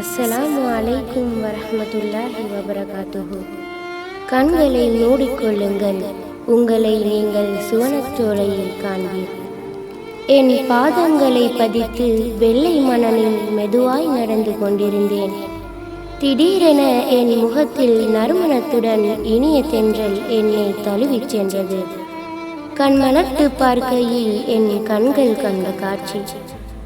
அஸ்ஸலாமு அலைக்கும் வரஹ்மத்துல்லாஹி வபரகாத்துஹு. கண்களை மூடிக்கொள்ளுங்கள். உங்களை நீங்கள் சுவனச்சோலையில் காண்பீர். என் பாதங்களை பதித்து வெள்ளை மணலில் மெதுவாய் நடந்து கொண்டிருந்தேன். திடீரென என் முகத்தில் நறுமணத்துடன் இனிய தென்றல் என்னை தழுவிச் சென்றது. கண்மலர்த்து பார்க்கையில் என் கண்கள் கண்ட காட்சி.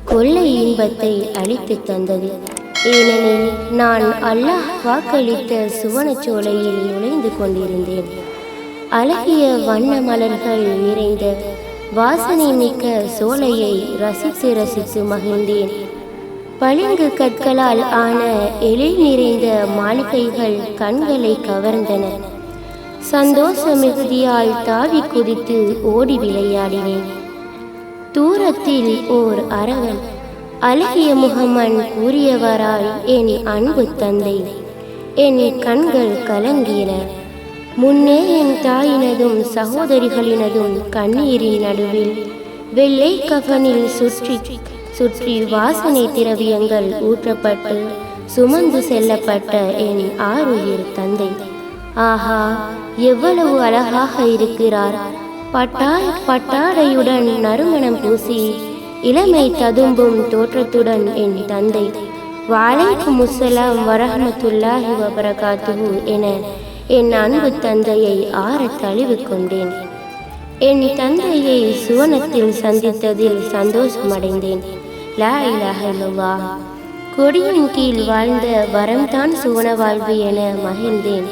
கொள்ளை இன்பத்தை அளித்து தந்தது. ஏனெனில் நான் அல்லாஹ் வாக்களித்த சுவனச்சோலையில் நுழைந்து கொண்டிருந்தேன். அழகிய வண்ண மலர்கள் நிறைந்த வாசனை மிக்க சோலையை ரசித்து ரசித்து மகிழ்ந்தேன். பளிங்கு கற்களால் ஆன எழில் நிறைந்த மாளிகைகள் கண்களை கவர்ந்தன. சந்தோஷ மிகுதியால் தாவி குதித்து ஓடி விளையாடினேன். தூரத்தில் ஓர் அரவன் அழகிய முகமன் கூறியவராய் என் அன்பு தந்தை என் கண்கள் கலங்கின. முன்னே என் தாயினதும் சகோதரிகளினதும் கண்ணீரின் நடுவில் வெள்ளை கஃனில் சுற்றி சுற்றி வாசனை திரவியங்கள் ஊற்றப்பட்டு சுமந்து செல்லப்பட்ட என் ஆறுயிர் தந்தை. ஆஹா எவ்வளவு அழகாக இருக்கிறார். பட்டா பட்டாடையுடன் நறுமணம் பூசி இளமை ததும்பும் தோற்றத்துடன் என் தந்தை வாழைக்கும் முசலாம் வரஹமத்துல்லாஹி வபரகாத்துஹு என என் அன்பு தந்தையை ஆற தழுவி கொண்டேன். என் தந்தையை சுவனத்தில் சந்தித்ததில் சந்தோஷமடைந்தேன். லா இலாஹல்லா கொடியின் கீழ் வாழ்ந்த வரம்தான் சுவன வாழ்வு என மகிழ்ந்தேன்.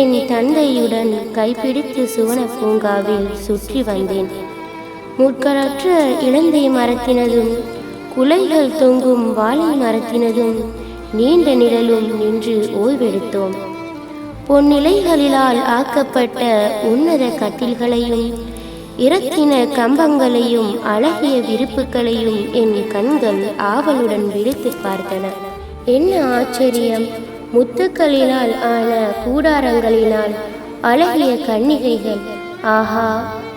என் தந்தையுடன் கைப்பிடித்து சுவன பூங்காவில் சுற்றி வந்தேன். முட்களற்ற இளந்தை மரத்தினதும் குலைகள் தொங்கும் வாழை மரத்தினதும் நீண்ட நிழலும் நின்று ஓய்வெடுத்தோம். பொன்னிலைகளிலால் ஆக்கப்பட்ட உன்னத கட்டில்களையும் இரத்தின கம்பங்களையும் அழகிய விருப்புகளையும் என் கண்கள் ஆவலுடன் விழித்து பார்த்தன. என்ன ஆச்சரியம்! முத்துக்களினால் ஆன கூடாரங்களினால் அழகிய கன்னிகைகள். ஆஹா!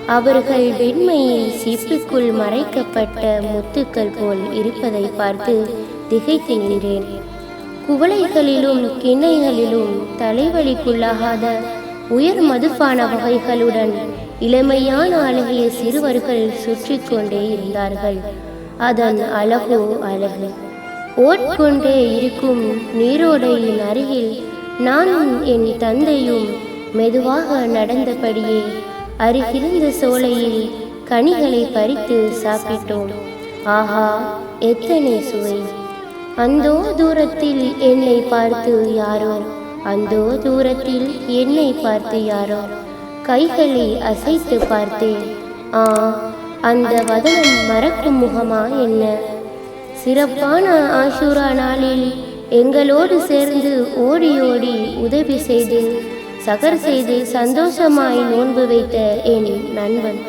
அவர்கள் வெண்மையில் சிப்பிக்குள் மறைக்கப்பட்ட முத்துக்கள் போல் இருப்பதை பார்த்து திகைத்து நின்றேன் குவளைகளிலும் கிண்ணைகளிலும் தலைவலிக்குள்ளாகாத உயர் மதுபான வகைகளுடன் இளமையான அழகிய சிறுவர்கள் சுற்றி கொண்டே இருந்தார்கள். அதன் அழகோ அழகு. ஓட்கொண்டே இருக்கும் நீரோடையின் அருகில் நானும் என் தந்தையும் மெதுவாக நடந்தபடியே அருகிருந்த சோலையில் கனிகளை பறித்து சாப்பிட்டோம். ஆஹா எத்தனை சுவை. அந்தோ தூரத்தில் என்னை பார்த்து யாரோ அந்தோ தூரத்தில் என்னை பார்த்து யாரோ கைகளை அசைத்து பார்த்தேன் ஆ அந்த வதனம் மறக்கும் முகமா என்ன? சிறப்பான ஆஷூரா நாளில் எங்களோடு சேர்ந்து ஓடி ஓடி உதவி செய்து சகர் செய்து சந்தோஷமாய் நோன்பு வைத்த என் நண்பன்.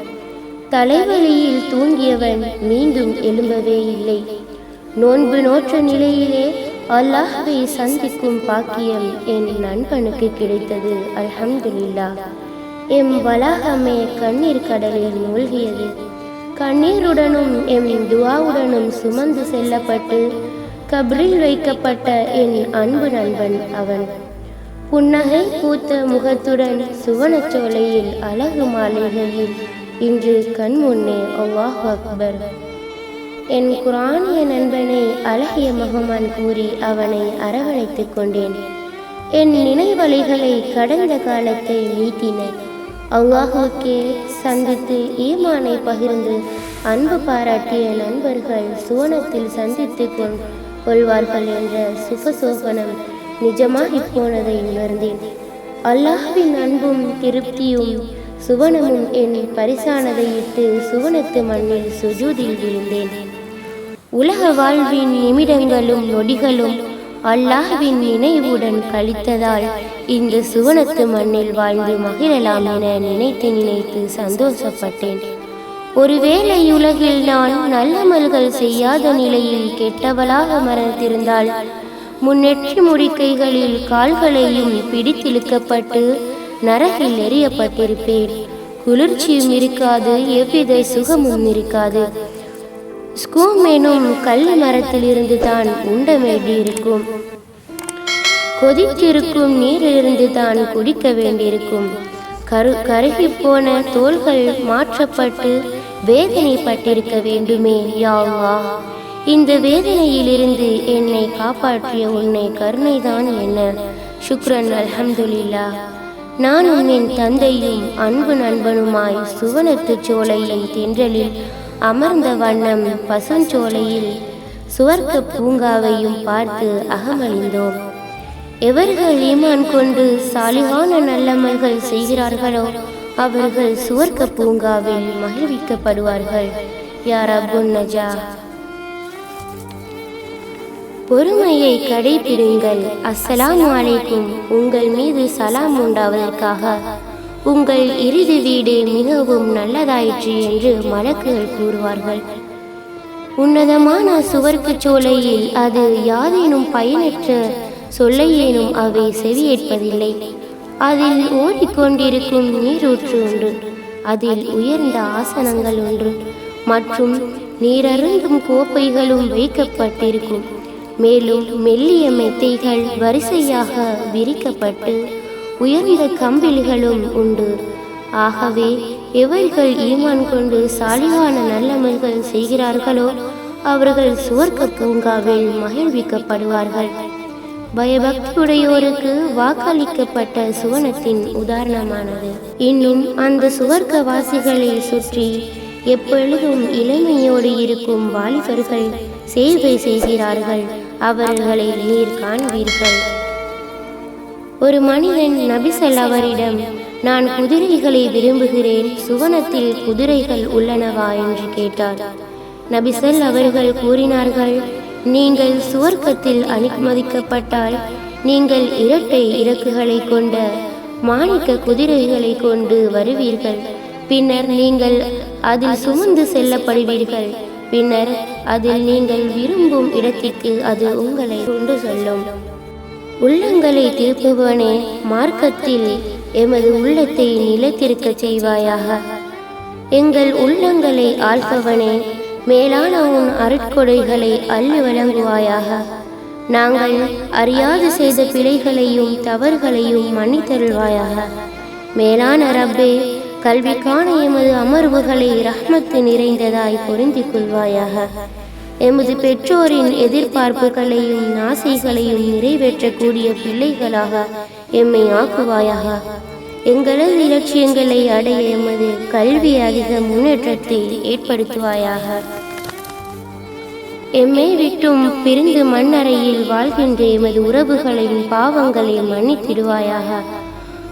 தலைவலியில் தூங்கியவன் மீண்டும் எழும்பவே இல்லை. நோன்பு நோற்ற நிலையிலே அல்லாஹ்வை சந்திக்கும் பாக்கியம் என் நண்பனுக்கு கிடைத்தது. அல்ஹம்துலில்லா. எம் வளாகமே கண்ணீர் கடலில் மூழ்கியது. கண்ணீருடனும் எம் துவாவுடனும் சுமந்து செல்லப்பட்டு கப்ரில் வைக்கப்பட்ட என் அன்பு நண்பன் அவன். புன்னகை பூத்த முகத்துடன் சுவனச்சோலையில் அழகு மாளிகையில் இன்று கண் முன்னே அல்லாஹ் அக்பர். என் குரானிய நண்பனை அழகிய மகமான் கூறி அவனை அரவணைத்துக் கொண்டேன். என் நினைவலைகளை கடந்த காலத்தை நீட்டின. அல்லாஹுக்கே சந்தித்து ஈமானை பகிர்ந்து அன்பு பாராட்டிய நண்பர்கள் சுவனத்தில் சந்தித்து கொள் கொள்வார்கள் என்ற சுபசோகனம் நிஜமாகிப் போனதை உணர்ந்தேன். அல்லாஹ்வின் அன்பும் திருப்தியும் சுவனமும் என் பரிசானதை இட்டு சுவனத்து மண்ணில் சுஜூதில் விழுந்தேன். உலக வாழ்வின் நிமிடங்களும் நொடிகளும் அல்லாஹ்வின் நினைவுடன் கழித்ததால் இந்த சுவனத்து மண்ணில் வாழ்ந்து மகிழலாம் என நினைத்து நினைத்து சந்தோஷப்பட்டேன். ஒருவேளை உலகில் நான் நல்லமல்கள் செய்யாத நிலையில் கெட்டவளாக மறந்திருந்தால் முன்னெற்றி முடிக்கைகளில் கால்களையும் பிடித்திழுக்கப்பட்டு நரகில் எறியப்பட்டிருப்பேன். குளிர்ச்சியும் இருக்காது எவ்வித சுகமும் இருக்காது ஸ்கூம் எனும் கல் மரத்திலிருந்து தான் உண்ட வேண்டியிருக்கும் கொதித்திருக்கும் நீரிலிருந்து தான் குடிக்க வேண்டியிருக்கும். கரு கருகி போன தோள்கள் மாற்றப்பட்டு வேதனைப்பட்டிருக்க வேண்டுமே யாவா? இந்த வேதனையிலிருந்து என்னை காப்பாற்றிய உன்னை கருணைதான் என்ன. சுக்ரன் அல்ஹம்துலில்லா. நானும் என் தந்தையும் அன்பு நண்பனுமாய் சுவனத்து சோலையின் தென்றலில் அமர்ந்த வண்ணம் பசுஞ்சோலையில் சுவர்க்க பூங்காவையும் பார்த்து அகமழிந்தோம் எவர்கள் ஈமான் கொண்டு சாலிகான நல்லமல்கள் செய்கிறார்களோ அவர்கள் சுவர்க்க பூங்காவில் மகிழ்விக்கப்படுவார்கள். யார் அபுன் நஜா. பொறுமையை கடைபிடிங்கள் அஸ்ஸலாம் அலைக்கும். உங்கள் மீது சலாம் உண்டாவதற்காக. உங்கள் இறுதி வீடு மிகவும் நல்லதாயிற்று என்று மலக்குகள் கூறுவார்கள். உன்னதமான சுவர்க்கு சோலையில் அது யாதேனும் பயனற்ற சொல்லையேனும் அவை செவியேற்பதில்லை. அதில் ஓடிக்கொண்டிருக்கும் நீரூற்று ஒன்று அதில் உயர்ந்த ஆசனங்கள் ஒன்று மற்றும் நீரருந்தும் கோப்பைகளும் வைக்கப்பட்டிருக்கும். மேலும் மெல்லிய மெத்தைகள் வரிசையாக விரிக்கப்பட்டு உயர்ந்த கம்பில்களும் உண்டு. ஆகவே எவர்கள் ஈமான் கொண்டு சாலிவான நல்லமல்கள் செய்கிறார்களோ அவர்கள் சுவர்க்க பூங்காவில் மகிழ்விக்கப்படுவார்கள். பயபக்தியுடையோருக்கு வாக்களிக்கப்பட்ட சுவனத்தின் உதாரணமானது. இன்னும் அந்த சுவர்க்க வாசிகளை சுற்றி எப்பொழுதும் இளமையோடு இருக்கும் வாலிபர்கள் சேவை செய்கிறார்கள். அவர்களை நீர் காண்பீர்கள். ஒரு மனிதன் நபிசல் அவரிடம் நான் குதிரைகளை விரும்புகிறேன் சுவனத்தில் குதிரைகள் உள்ளனவா? என்று கேட்டார். நபிசல் அவர்கள் கூறினார்கள் நீங்கள் சுவர்க்கத்தில் அனுமதிக்கப்பட்டால் நீங்கள் இரட்டை இறக்குகளை கொண்ட மாணிக்க குதிரைகளை கொண்டு வருவீர்கள். பின்னர் நீங்கள் அதில் சுமந்து செல்லப்படுவீர்கள். பின்னர் அதில் நீங்கள் விரும்பும் இடத்திற்கு அது உங்களை கொண்டு செல்லும். உள்ளங்களை திருப்புவனே மார்க்கத்தில் எமது உள்ளத்தை நிலைத்திருக்க செய்வாயாக. எங்கள் உள்ளங்களை ஆள்பவனே மேலான உன் அருட்கொடைகளை அள்ளி வழங்குவாயாக. நாங்கள் அறியாது செய்த பிழைகளையும் தவறுகளையும் மன்னித்தருள்வாயாக. மேலான ரப்பே கல்விக்கான எமது அமர்வுகளை ரஹ்மத்து நிறைந்ததாய் பொருந்திக் கொள்வாயாக எமது பெற்றோரின் எதிர்பார்ப்புகளையும் ஆசைகளையும் நிறைவேற்றக்கூடிய பிள்ளைகளாக எம்மை ஆக்குவாயாக. எங்களது இலட்சியங்களை அடைய எமது கல்வி அதிக முன்னேற்றத்தை ஏற்படுத்துவாயாக. எம்மை விட்டும் பிரிந்து மண்ணறையில் வாழ்கின்ற எமது உறவுகளையும் பாவங்களையும் மன்னித்திடுவாயாக.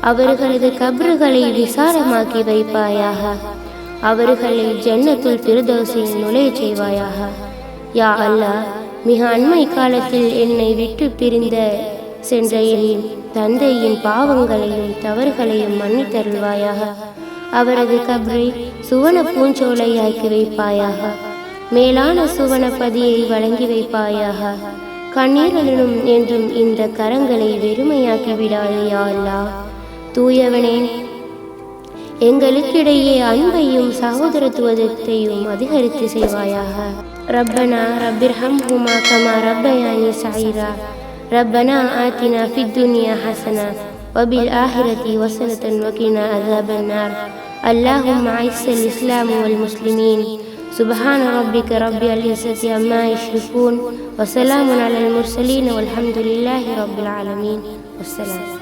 அவர்களது கபறுகளை விசாரமாக்கி வைப்பாயாக. அவர்களை ஜன்னத்துல் பிரதோசில் நுழையச் செய்வாயாக. யா அல்லாஹ் மிக அண்மை காலத்தில் என்னை விட்டு பிரிந்த சென்ற என் தந்தையின் பாவங்களையும் தவறுகளையும் மன்னித்தருள்வாயாக. அவரது கபரை சுவன பூஞ்சோலையாக்கி வைப்பாயாக. மேலான சுவன பதியை வழங்கி வைப்பாயாக. கண்ணீரனும் என்றும் இந்த கரங்களை வெறுமையாக்கி விடாதே யா அல்லாஹ். தூயவனே எங்களுக்கிடையே அன்பையும் சகோதரத்துவத்தையும் அதிகரித்து செய்வாயாக ரப்பனா ரப்பிர்ஹம்ஹுமா கமா ரப்பயானி சஈரா ரப்பனா ஆத்தினா ஃபித் துன்யா ஹசனா وبالآخرة وسنة وقنا عذاب النار اللهم أعز الإسلام والمسلمين سبحان ربك رب العزة عما يشركون وسلام على المرسلين والحمد لله رب العالمين والسلام